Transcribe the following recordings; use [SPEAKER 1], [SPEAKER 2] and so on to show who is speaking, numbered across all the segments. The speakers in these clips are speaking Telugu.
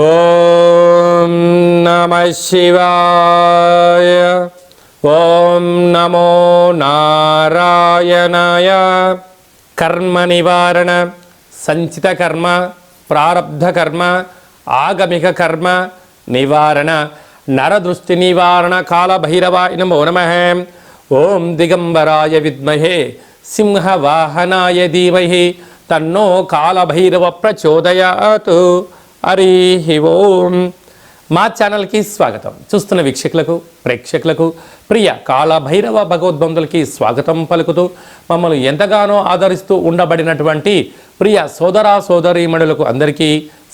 [SPEAKER 1] ఓం నమ శివాయ ఓం నమో నారాయణాయ. కర్మ నివారణ సంచిత కర్మ ప్రారబ్ధ కర్మ ఆగమిక కర్మ నివారణ నరదృష్టి నివారణ కాళభైరవాయ నమో నమ. ఓం దిగంబరాయ విద్మహే సింహవాహనాయ ధీమహి తన్నో కాళభైరవ ప్రచోదయాత్. హరి ఓం. మా ఛానల్కి స్వాగతం. చూస్తున్న వీక్షకులకు ప్రేక్షకులకు ప్రియ కాళభైరవ భగవద్బంధులకి స్వాగతం పలుకుతూ మమ్మల్ని ఎంతగానో ఆదరిస్తూ ఉండబడినటువంటి ప్రియ సోదరా సోదరీమణులకు అందరికీ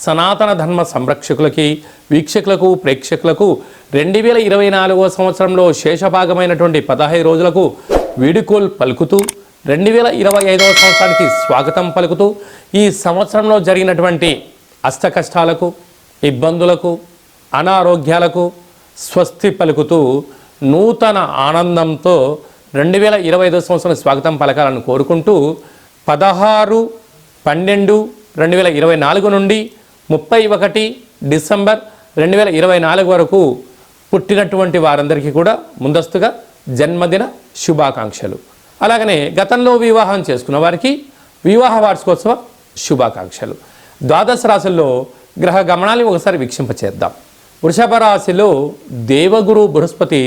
[SPEAKER 1] సనాతన ధర్మ సంరక్షకులకి వీక్షకులకు ప్రేక్షకులకు రెండు వేల ఇరవై నాలుగో సంవత్సరంలో శేషభాగమైనటువంటి పదహైదు రోజులకు వీడుకోల్ పలుకుతూ రెండు వేల ఇరవై ఐదవ సంవత్సరానికి స్వాగతం పలుకుతూ ఈ సంవత్సరంలో జరిగినటువంటి అష్టకష్టాలకు ఇబ్బందులకు అనారోగ్యాలకు స్వస్తి పలుకుతూ నూతన ఆనందంతో రెండు వేల ఇరవై ఐదో సంవత్సరం స్వాగతం పలకాలని కోరుకుంటూ పదహారు పన్నెండు రెండు వేల ఇరవై నాలుగు నుండి ముప్పై ఒకటి డిసెంబర్ రెండు వేల ఇరవై నాలుగు వరకు పుట్టినటువంటి వారందరికీ కూడా ముందస్తుగా జన్మదిన శుభాకాంక్షలు. అలాగనే గతంలో వివాహం చేసుకున్న వారికి వివాహ వార్షికోత్సవ శుభాకాంక్షలు. ద్వాదశ రాశుల్లో గ్రహ గమనాన్ని ఒకసారి వీక్షింపచేద్దాం. వృషభ రాశిలో దేవగురు బృహస్పతి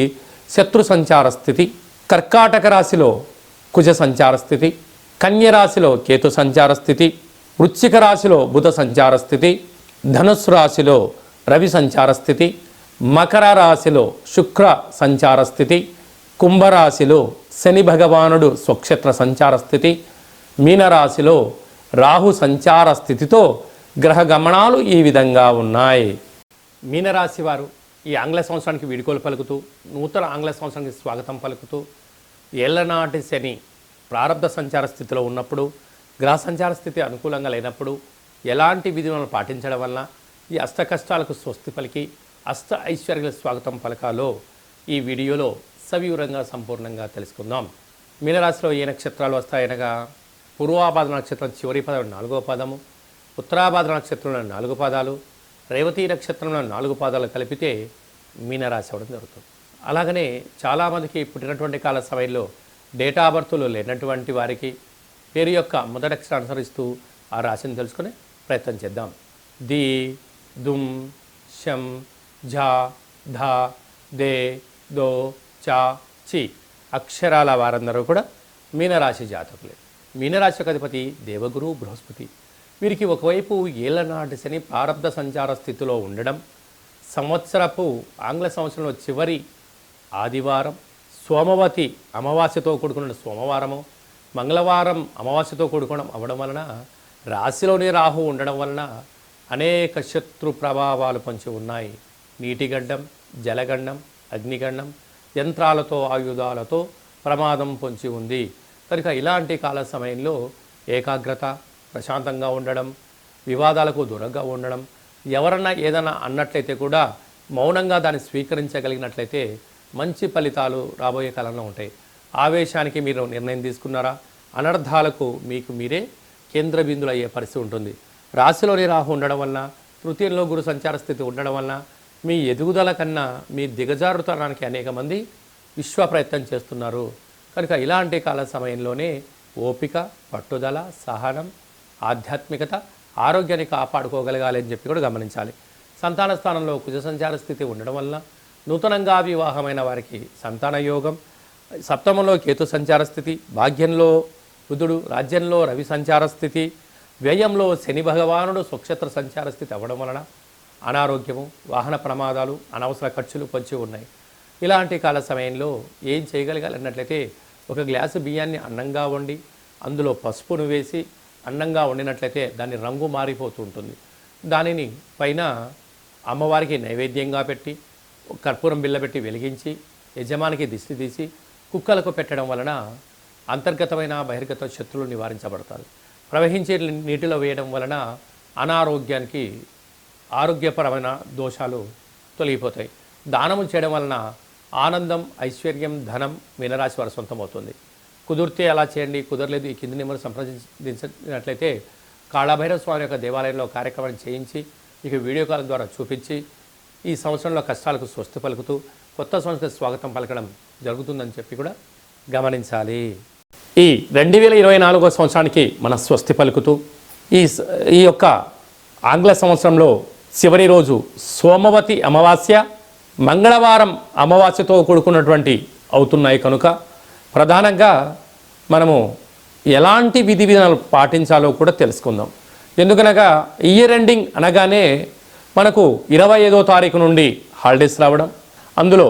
[SPEAKER 1] శత్రు సంచార స్థితి కర్కాటక రాశిలో కుజ సంచార స్థితి కన్య రాశిలో కేతు సంచార స్థితి వృశ్చిక రాశిలో బుధ సంచార స్థితి ధనుస్సు రాశిలో రవి సంచార స్థితి మకర రాశిలో శుక్ర సంచార స్థితి కుంభరాశిలో శని భగవానుడు స్వక్షేత్ర సంచార స్థితి మీనరాశిలో రాహు సంచార స్థితితో గ్రహ గమనాలు ఈ విధంగా ఉన్నాయి. మీనరాశి వారు ఈ ఆంగ్ల సంవత్సరానికి వీడుకోలు పలుకుతూ నూతన ఆంగ్ల సంవత్సరానికి స్వాగతం పలుకుతూ ఏళ్ళనాటి శని ప్రారంభ సంచార స్థితిలో ఉన్నప్పుడు గ్రహ సంచార స్థితి అనుకూలంగా లేనప్పుడు ఎలాంటి విధులను పాటించడం వల్ల ఈ అష్ట కష్టాలకు స్వస్తి పలికి అష్ట ఐశ్వర్యాల స్వాగతం పలకాలో ఈ వీడియోలో సవివరంగా సంపూర్ణంగా తెలుసుకుందాం. మీనరాశిలో ఏ నక్షత్రాలు వస్తాయనగా? పూర్వాభాద నక్షత్రం చివరి పదం నాలుగో పదము ఉత్తరాభాద నక్షత్రంలో నాలుగు పాదాలు రేవతి నక్షత్రంలో నాలుగు పాదాలు కలిపితే మీనరాశి అవ్వడం జరుగుతుంది. అలాగనే చాలామందికి పుట్టినటువంటి కాల సమయంలో డేటా బర్త్లు లేనటువంటి వారికి పేరు యొక్క మొదటి అక్షరం అనుసరిస్తూ ఆ రాశిని తెలుసుకునే ప్రయత్నం చేద్దాం. ది దుమ్ శం ఝా ధా దే దో చా చి అక్షరాల వారందరూ కూడా మీనరాశి జాతకులే. మీనరాశికధిపతి దేవగురు బృహస్పతి. వీరికి ఒకవైపు ఏళ్ళనాటి శని ప్రారబ్ధ సంచార స్థితిలో ఉండడం సంవత్సరపు ఆంగ్ల సంవత్సరంలో చివరి ఆదివారం సోమవతి అమావాస్యతో కూడుకున్న సోమవారము మంగళవారం అమావాస్యతో కూడుకోవడం అవ్వడం వలన రాశిలోని రాహు ఉండడం వలన అనేక శత్రు ప్రభావాలు పొంచి ఉన్నాయి. నీటిగడ్డం జలగండం అగ్నిగండం యంత్రాలతో ఆయుధాలతో ప్రమాదం పొంచి ఉంది. కనుక ఇలాంటి కాల సమయంలో ఏకాగ్రత ప్రశాంతంగా ఉండడం వివాదాలకు దూరంగా ఉండడం ఎవరన్నా ఏదైనా అన్నట్లయితే కూడా మౌనంగా దాన్ని స్వీకరించగలిగినట్లయితే మంచి ఫలితాలు రాబోయే కాలంలో ఉంటాయి. ఆవేశానికి మీరు నిర్ణయం తీసుకున్నారా? అనర్థాలకు మీకు మీరే కేంద్ర బిందులు అయ్యే పరిస్థితి ఉంటుంది. రాశిలోని రాహు ఉండడం వలన తృతీయంలో గురు సంచార స్థితి ఉండడం వలన మీ ఎదుగుదల కన్నా మీ దిగజారుతనానికి అనేక మంది విశ్వ ప్రయత్నం చేస్తున్నారు. కనుక ఇలాంటి కాల సమయంలోనే ఓపిక పట్టుదల సహనం ఆధ్యాత్మికత ఆరోగ్యాన్ని కాపాడుకోగలగాలి అని చెప్పి కూడా గమనించాలి. సంతాన స్థానంలో కుజ సంచార స్థితి ఉండడం వలన నూతనంగా వివాహమైన వారికి సంతాన యోగం సప్తమంలో కేతు సంచార స్థితి భాగ్యంలో బుధుడు రాజ్యంలో రవి సంచార స్థితి వ్యయంలో శని భగవానుడు స్వక్షేత్ర సంచార స్థితి అవ్వడం వలన అనారోగ్యము వాహన ప్రమాదాలు అనవసర ఖర్చులు పొంచి ఉన్నాయి. ఇలాంటి కాల సమయంలో ఏం చేయగలగాలి అన్నట్లయితే ఒక గ్లాసు బియ్యాన్ని అన్నంగా వండి అందులో పసుపును వేసి అన్నంగా వండినట్లయితే దాని రంగు మారిపోతూ ఉంటుంది దానిని పైన అమ్మవారికి నైవేద్యంగా పెట్టి కర్పూరం బిల్ల పెట్టి వెలిగించి యజమానికి దిష్టి తీసి కుక్కలకు పెట్టడం వలన అంతర్గతమైన బహిర్గత శత్రువులు నివారించబడతారు. ప్రవహించే నీటిలో వేయడం వలన అనారోగ్యానికి ఆరోగ్యపరమైన దోషాలు తొలగిపోతాయి. దానము చేయడం వలన ఆనందం ఐశ్వర్యం ధనం మీనరాశి వారి సొంతం అవుతుంది కుదిరితే అలా చేయండి కుదరలేదు ఈ కింది నెంబర్ సంప్రదించినట్లయితే కాళభైరవ స్వామి యొక్క దేవాలయంలో కార్యక్రమాన్ని చేయించి ఇక వీడియో కాల్ ద్వారా చూపించి ఈ సంవత్సరంలో కష్టాలకు స్వస్తి పలుకుతూ కొత్త సంవత్సరం స్వాగతం పలకడం జరుగుతుందని చెప్పి కూడా గమనించాలి. ఈ రెండు వేల ఇరవై నాలుగో సంవత్సరానికి మన స్వస్తి పలుకుతూ ఈ ఈ యొక్క ఆంగ్ల సంవత్సరంలో చివరి రోజు సోమవతి అమావాస్య మంగళవారం అమావాస్యతో కూడుకున్నటువంటి అవుతున్నాయి కనుక ప్రధానంగా మనము ఎలాంటి విధి విధానాలు పాటించాలో కూడా తెలుసుకుందాం. ఎందుకనగా ఇయర్ ఎండింగ్ అనగానే మనకు ఇరవై ఐదో తారీఖు నుండి హాలిడేస్ రావడం అందులో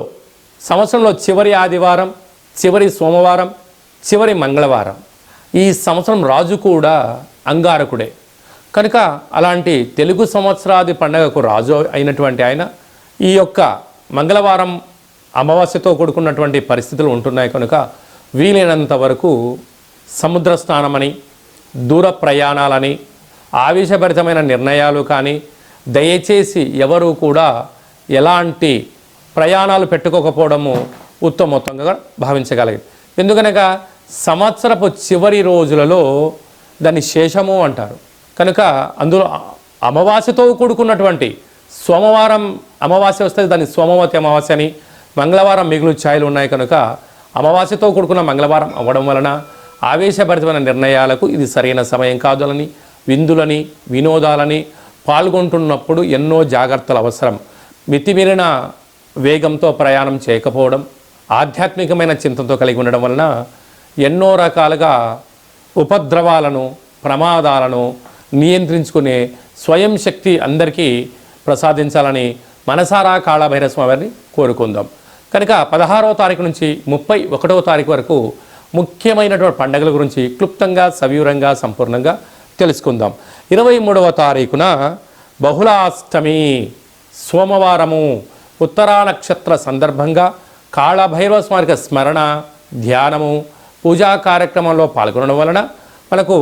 [SPEAKER 1] సంవత్సరంలో చివరి ఆదివారం చివరి సోమవారం చివరి మంగళవారం. ఈ సంవత్సరం రాజు కూడా అంగారకుడే. కనుక అలాంటి తెలుగు సంవత్సరాది పండగకు రాజు అయినటువంటి ఆయన ఈ యొక్క మంగళవారం అమావాస్యతో కూడుకున్నటువంటి పరిస్థితులు ఉంటున్నాయి కనుక వీలైనంత వరకు సముద్ర స్నానమని దూర ప్రయాణాలని ఆవేశభరితమైన నిర్ణయాలు కానీ దయచేసి ఎవరు కూడా ఎలాంటి ప్రయాణాలు పెట్టుకోకపోవడము ఉత్తమోత్తంగా భావించగలిగింది ఎందుకనగా సంవత్సరపు చివరి రోజులలో దాన్ని శేషము అంటారు. కనుక అందులో అమావాస్యతో కూడుకున్నటువంటి సోమవారం అమావాస్య వస్తే దాన్ని సోమవతి అమావాస్య అని మంగళవారం మిగులు ఛాయలు ఉన్నాయి కనుక అమావాస్యతో కూడుకున్న మంగళవారం అవ్వడం వలన ఆవేశభరితమైన నిర్ణయాలకు ఇది సరైన సమయం కాదులని విందులని వినోదాలని పాల్గొంటున్నప్పుడు ఎన్నో జాగ్రత్తలు అవసరం. మితిమీరిన వేగంతో ప్రయాణం చేయకపోవడం ఆధ్యాత్మికమైన చింతనతో కలిగి ఉండడం వలన ఎన్నో రకాలుగా ఉపద్రవాలను ప్రమాదాలను నియంత్రించుకునే స్వయం శక్తి అందరికీ ప్రసాదించాలని మనసారా కాళభైరస్వామిని వారిని కోరుకుందాం. కనుక పదహారవ తారీఖు నుంచి ముప్పై ఒకటవ తారీఖు వరకు ముఖ్యమైనటువంటి పండుగల గురించి క్లుప్తంగా సవివరంగా సంపూర్ణంగా తెలుసుకుందాం. ఇరవై మూడవ తారీఖున బహుళాష్టమి సోమవారము ఉత్తరా నక్షత్ర సందర్భంగా కాళభైరవ స్మారక స్మరణ ధ్యానము పూజా కార్యక్రమంలో పాల్గొనడం వలన మనకు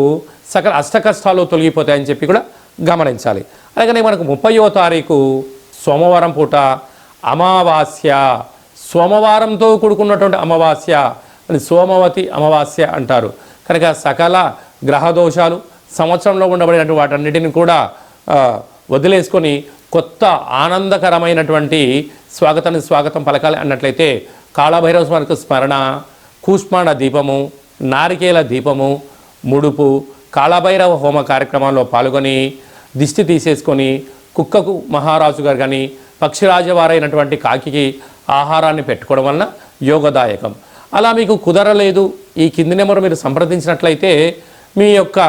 [SPEAKER 1] సకల అష్టకష్టాలు తొలగిపోతాయని చెప్పి కూడా గమనించాలి. అలాగనే మనకు ముప్పయో తారీఖు సోమవారం పూట అమావాస్య. సోమవారంతో కూడుకున్నటువంటి అమావాస్య అని సోమవతి అమావాస్య అంటారు. కనుక సకల గ్రహ దోషాలు సంవత్సరంలో ఉండబడినటువంటి వాటన్నిటిని కూడా వదిలేసుకొని కొత్త ఆనందకరమైనటువంటి స్వాగతాన్ని స్వాగతం పలకాలి అన్నట్లయితే కాళభైరవ స్వామికి స్మరణ కూష్మాణ దీపము నారికేల దీపము ముడుపు కాళభైరవ హోమ కార్యక్రమాల్లో పాల్గొని దిష్టి తీసేసుకొని కుక్కకు మహారాజు గారు కానీ పక్షిరాజవారైనటువంటి కాకికి ఆహారాన్ని పెట్టుకోవడం వలన యోగదాయకం. అలా మీకు కుదరలేదు ఈ కింది నెంబర్ మీరు సంప్రదించినట్లయితే మీ యొక్క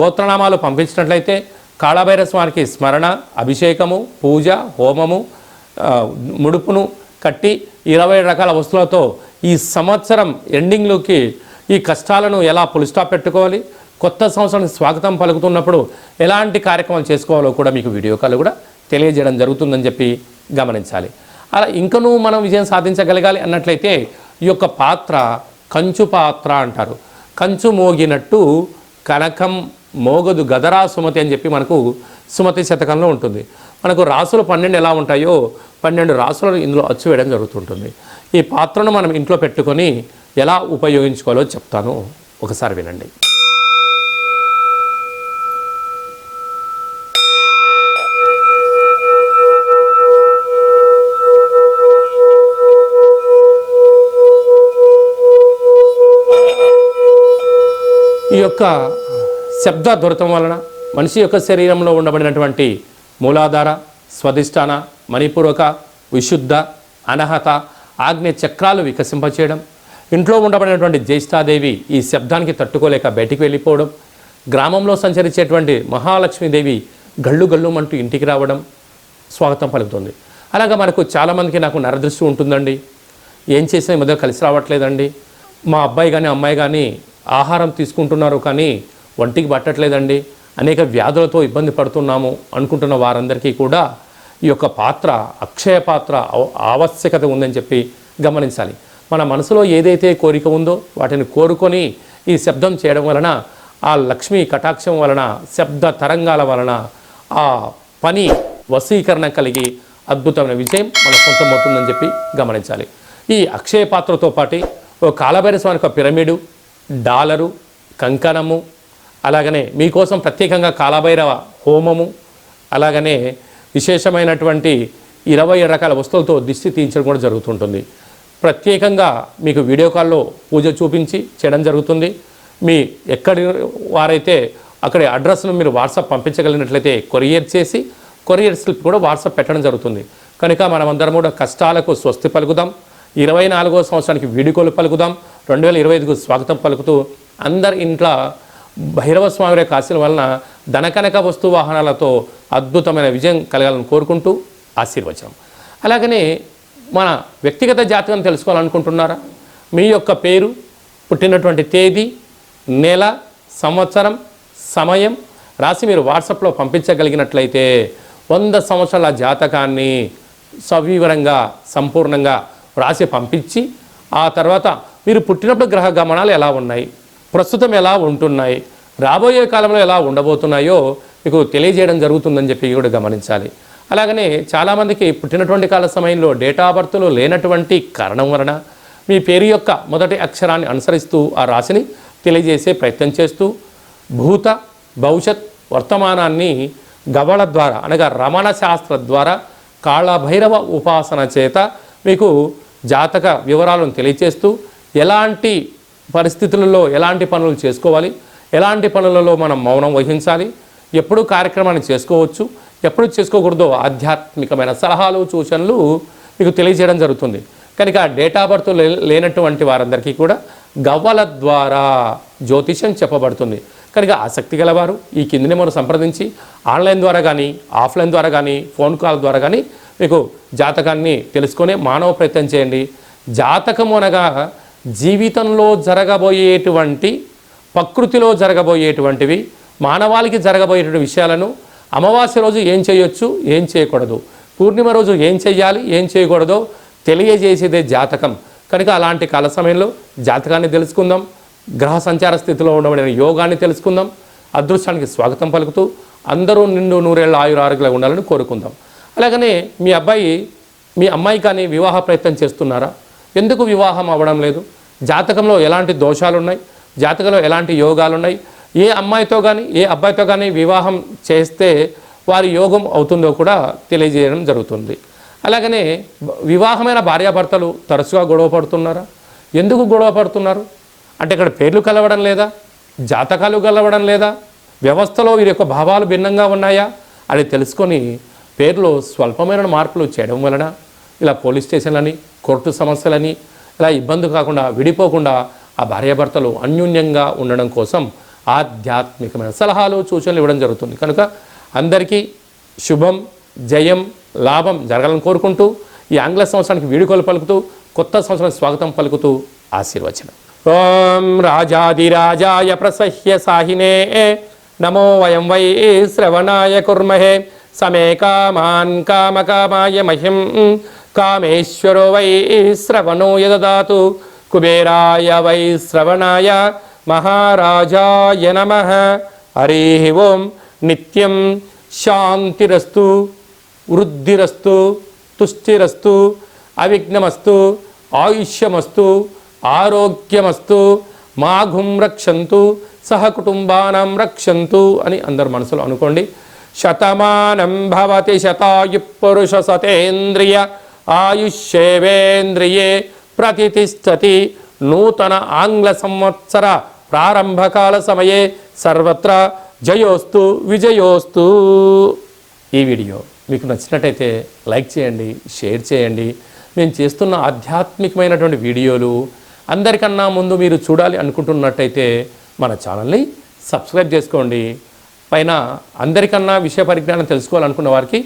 [SPEAKER 1] గోత్రనామాలు పంపించినట్లయితే కాళభైర స్వామికి స్మరణ అభిషేకము పూజ హోమము ముడుపును కట్టి ఇరవై రకాల వస్తువులతో ఈ సంవత్సరం ఎండింగ్లోకి ఈ కష్టాలను ఎలా పులిస్టాప్ పెట్టుకోవాలి కొత్త సంవత్సరానికి స్వాగతం పలుకుతున్నప్పుడు ఎలాంటి కార్యక్రమాలు చేసుకోవాలో కూడా మీకు వీడియో కాల్ కూడా తెలియజేయడం జరుగుతుందని చెప్పి గమనించాలి. అలా ఇంకనూ మనం విజయం సాధించగలగాలి అన్నట్లయితే ఈ యొక్క పాత్ర కంచు పాత్ర అంటారు. కంచు మోగినట్టు కనకం మోగదు గదరా సుమతి అని చెప్పి మనకు సుమతి శతకంలో ఉంటుంది. మనకు రాసులు పన్నెండు ఎలా ఉంటాయో పన్నెండు రాసులను ఇందులో అచ్చు వేయడం జరుగుతుంటుంది. ఈ పాత్రను మనం ఇంట్లో పెట్టుకొని ఎలా ఉపయోగించుకోవాలో చెప్తాను. ఒకసారి వినండి. ఈ యొక్క శబ్ద దొరతం వలన మనిషి యొక్క శరీరంలో ఉండబడినటువంటి మూలాధార స్వధిష్టాన మణిపూర్వక విశుద్ధ అనహత ఆగ్నేయ చక్రాలు వికసింపచేయడం ఇంట్లో ఉండబడినటువంటి జ్యేష్ఠాదేవి ఈ శబ్దానికి తట్టుకోలేక బయటికి వెళ్ళిపోవడం గ్రామంలో సంచరించేటువంటి మహాలక్ష్మీదేవి గళ్ళు గళ్ళుమంటూ ఇంటికి రావడం స్వాగతం పలుకుతుంది. అలాగా మనకు చాలామందికి నాకు నరదృష్టి ఉంటుందండి. ఏం చేసినా ఈ మధ్య కలిసి రావట్లేదండి. మా అబ్బాయి కానీ అమ్మాయి కానీ ఆహారం తీసుకుంటున్నారు కానీ ఒంటికి పట్టట్లేదండి. అనేక వ్యాధులతో ఇబ్బంది పడుతున్నాము అనుకుంటున్న వారందరికీ కూడా ఈ యొక్క పాత్ర అక్షయ పాత్ర ఆవశ్యకత ఉందని చెప్పి గమనించాలి. మన మనసులో ఏదైతే కోరిక ఉందో వాటిని కోరుకొని ఈ శబ్దం చేయడం వలన ఆ లక్ష్మీ కటాక్షం వలన శబ్ద తరంగాల వలన ఆ పని వశీకరణ కలిగి అద్భుతమైన విజయం మన సొంతమవుతుందని చెప్పి గమనించాలి. ఈ అక్షయ పాత్రతో పాటు ఓ కాలభైరస్వామి యొక్క పిరమిడు డాలరు కంకణము అలాగనే మీకోసం ప్రత్యేకంగా కాలభైరవ హోమము అలాగనే విశేషమైనటువంటి ఇరవై రకాల వస్తువులతో దిష్టి తీయించడం కూడా జరుగుతుంటుంది. ప్రత్యేకంగా మీకు వీడియో కాల్లో పూజ చూపించి చేయడం జరుగుతుంది. మీ ఎక్కడి వారైతే అక్కడి అడ్రస్ను మీరు వాట్సాప్ పంపించగలిగినట్లయితే కొరియర్ చేసి కొరియర్ స్లిప్ కూడా వాట్సాప్ పెట్టడం జరుగుతుంది. కనుక మనమందరం కూడా కష్టాలకు స్వస్తి పలుకుదాం. ఇరవై నాలుగో సంవత్సరానికి వీడుకోలు పలుకుదాం. రెండు వేల ఇరవై ఐదుకు స్వాగతం పలుకుతూ అందరి ఇంట్లో భైరవ స్వామి వారి ఆశీల వలన ధనకనక వస్తు వాహనాలతో అద్భుతమైన విజయం కలగాలని కోరుకుంటూ ఆశీర్వచనం. అలాగనే మన వ్యక్తిగత జాతకం తెలుసుకోవాలనుకుంటున్నారా? మీ యొక్క పేరు పుట్టినటువంటి తేదీ నెల సంవత్సరం సమయం రాసి మీరు వాట్సాప్లో పంపించగలిగినట్లయితే వంద సంవత్సరాల జాతకాన్ని సవివరంగా సంపూర్ణంగా రాసి పంపించి ఆ తర్వాత మీరు పుట్టినప్పుడు గ్రహ గమనాలు ఎలా ఉన్నాయి? ప్రస్తుతం ఎలా ఉంటున్నాయి? రాబోయే కాలంలో ఎలా ఉండబోతున్నాయో మీకు తెలియజేయడం జరుగుతుందని చెప్పి కూడా గమనించాలి. అలాగనే చాలామందికి పుట్టినటువంటి కాల సమయంలో డేటా ఆఫ్ బర్త్లో లేనటువంటి కారణం వలన మీ పేరు యొక్క మొదటి అక్షరాన్ని అనుసరిస్తూ ఆ రాశిని తెలియజేసే ప్రయత్నం చేస్తూ భూత భవిష్యత్ వర్తమానాన్ని గవళ ద్వారా అనగా రమణ శాస్త్ర ద్వారా కాళభైరవ ఉపాసన చేత మీకు జాతక వివరాలను తెలియచేస్తూ ఎలాంటి పరిస్థితులలో ఎలాంటి పనులు చేసుకోవాలి? ఎలాంటి పనులలో మనం మౌనం వహించాలి? ఎప్పుడు కార్యక్రమాన్ని చేసుకోవచ్చు? ఎప్పుడు చేసుకోకూడదో? ఆధ్యాత్మికమైన సలహాలు సూచనలు మీకు తెలియజేయడం జరుగుతుంది. కనుక డేటా బర్త్ లే- లేనటువంటి వారందరికీ కూడా గవ్వల ద్వారా జ్యోతిషం చెప్పబడుతుంది. కనుక ఆసక్తి గలవారు ఈ కిందిని మనం సంప్రదించి ఆన్లైన్ ద్వారా కానీ ఆఫ్లైన్ ద్వారా కానీ ఫోన్ కాల్ ద్వారా కానీ మీకు జాతకాన్ని తెలుసుకొని మానవ ప్రయత్నం చేయండి. జాతకం అనగా జీవితంలో జరగబోయేటువంటి ప్రకృతిలో జరగబోయేటువంటివి మానవాళికి జరగబోయేటువంటి విషయాలను అమావాస్య రోజు ఏం చేయొచ్చు ఏం చేయకూడదు. పూర్ణిమ రోజు ఏం చేయాలి ఏం చేయకూడదో తెలియజేసేదే జాతకం. కనుక అలాంటి కాల సమయంలో జాతకాన్ని తెలుసుకుందాం గ్రహ సంచార స్థితిలో ఉండబడిన యోగాన్ని తెలుసుకుందాం అదృష్టానికి స్వాగతం పలుకుతూ అందరూ నిండు నూరేళ్ళ ఆయుర ఆరోగ్యంగా ఉండాలని కోరుకుందాం. అలాగనే మీ అబ్బాయి మీ అమ్మాయి కానీ వివాహ ప్రయత్నం చేస్తున్నారా? ఎందుకు వివాహం అవ్వడం లేదు? జాతకంలో ఎలాంటి దోషాలు ఉన్నాయి జాతకంలో ఎలాంటి యోగాలు ఉన్నాయి ఏ అమ్మాయితో కానీ ఏ అబ్బాయితో కానీ వివాహం చేస్తే వారి యోగం అవుతుందో కూడా తెలియజేయడం జరుగుతుంది. అలాగనే వివాహమైన భార్యాభర్తలు తరచుగా గొడవ పడుతున్నారా? ఎందుకు గొడవ పడుతున్నారు? అంటే ఇక్కడ పేర్లు కలవడం లేదా? జాతకాలు కలవడం లేదా? వ్యవస్థలో వీరి యొక్క భావాలు భిన్నంగా ఉన్నాయా? అని తెలుసుకొని పేర్లో స్వల్పమైన మార్పులు చేయడం వలన ఇలా పోలీస్ స్టేషన్లని కోర్టు సమస్యలని ఇలా ఇబ్బంది కాకుండా విడిపోకుండా ఆ భార్యాభర్తలు అన్యోన్యంగా ఉండడం కోసం ఆధ్యాత్మికమైన సలహాలు సూచనలు ఇవ్వడం జరుగుతుంది. కనుక అందరికీ శుభం జయం లాభం జరగాలని కోరుకుంటూ ఈ ఆంగ్ల సంవత్సరానికి వీడుకోలు పలుకుతూ కొత్త సంవత్సరానికి స్వాగతం పలుకుతూ ఆశీర్వచనం. ఓం రాజాదిరాజాయ ప్రసహ్య సాహినే నమో వయం వై శ్రవణాయ కుర్మహే. సమే కామాన్ కామకామాయ మహిం కామేశ్వరో వై శ్రవణో యదదాతు. కుబేరాయ వై శ్రవణాయ మహారాజాయ నమ. హరి ఓం నిత్యం శాంతిరస్తు వృద్ధిరస్తు తుష్టిరస్తు అవిఘ్నమస్తు ఆయుష్యమస్తు ఆరోగ్యమస్తు మాఘుం రక్షంతు సహకుటుంబానం రక్షంతు అని అందరు మనసులో అనుకోండి. శతమానం భవతి శతాయు పురుష సతేంద్రియ ఆయుష్యేవేంద్రియే ప్రతిష్టతి నూతన ఆంగ్ల సంవత్సర ప్రారంభకాల సమయే సర్వత్ర జయోస్తు విజయోస్తు. ఈ వీడియో మీకు నచ్చినట్టయితే లైక్ చేయండి షేర్ చేయండి. మేము చేస్తున్న ఆధ్యాత్మికమైనటువంటి వీడియోలు అందరికన్నా ముందు మీరు చూడాలి అనుకుంటున్నట్టయితే మన ఛానల్ని సబ్స్క్రైబ్ చేసుకోండి. పైన అందరికన్నా విషయ పరిజ్ఞానం తెలుసుకోవాలనుకున్న వారికి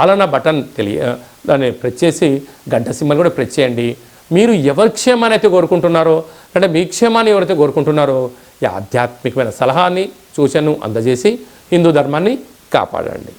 [SPEAKER 1] ఆలన బటన్ తెలియ దాన్ని ప్రెస్ చేసి గంట సింబల్ కూడా ప్రెస్ చేయండి. మీరు ఎవరి క్షేమాన్ని అయితే కోరుకుంటున్నారో అంటే మీ క్షేమాన్ని ఎవరైతే కోరుకుంటున్నారో ఈ ఆధ్యాత్మికమైన సలహాని సూచనను అందజేసి హిందూ ధర్మాన్ని కాపాడండి.